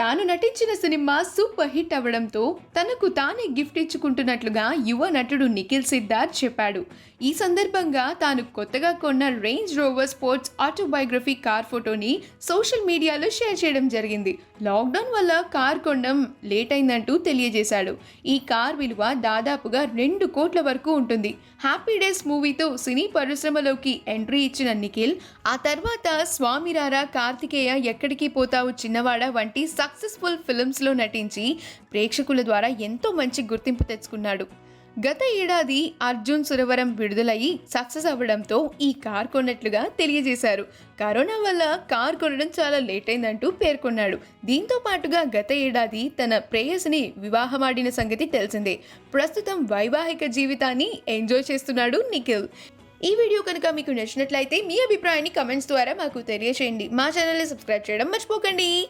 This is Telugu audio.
తాను నటించిన సినిమా సూపర్ హిట్ అవ్వడంతో తనకు తానే గిఫ్ట్ ఇచ్చుకుంటున్నట్లుగా యువ నటుడు నిఖిల్ సిద్ధార్థ్ చెప్పాడు. ఈ సందర్భంగా తాను కొత్తగా కొన్న Range Rover sports autobiography car ఫోటోని సోషల్ మీడియాలో షేర్ చేయడం జరిగింది. లాక్డౌన్ వల్ల కార్ కొనడం లేట్ అయిందంటూ తెలియజేశాడు. ఈ కార్ విలువ దాదాపుగా రెండు కోట్ల వరకు ఉంటుంది. హ్యాపీ డేస్ మూవీతో సినీ పరిశ్రమలోకి ఎంట్రీ ఇచ్చిన నిఖిల్ ఆ తర్వాత స్వామిరారా కార్తికేయ ఎక్కడికి పోతావు చిన్నవాడ వంటి సక్సెస్ఫుల్ ఫిల్మ్స్లో నటించి ప్రేక్షకుల ద్వారా ఎంతో మంచి గుర్తింపు తెచ్చుకున్నాడు. గత ఏడాది అర్జున్ సురవరం విడుదలయ్యి సక్సెస్ అవ్వడంతో ఈ కార్ కొన్నట్లుగా తెలియజేశారు. కరోనా వల్ల కార్ కొనడం చాలా లేట్ అయిందంటూ పేర్కొన్నాడు. దీంతో పాటుగా గత ఏడాది తన ప్రేయసిని వివాహమాడిన సంగతి తెలిసిందే. ప్రస్తుతం వైవాహిక జీవితాన్ని ఎంజాయ్ చేస్తున్నాడు నిఖిల్. ఈ వీడియో కనుక మీకు నచ్చినట్లయితే మీ అభిప్రాయాన్ని కమెంట్స్ ద్వారా మాకు తెలియజేయండి మా ఛానల్ని సబ్స్క్రైబ్ చేయడం మర్చిపోకండి.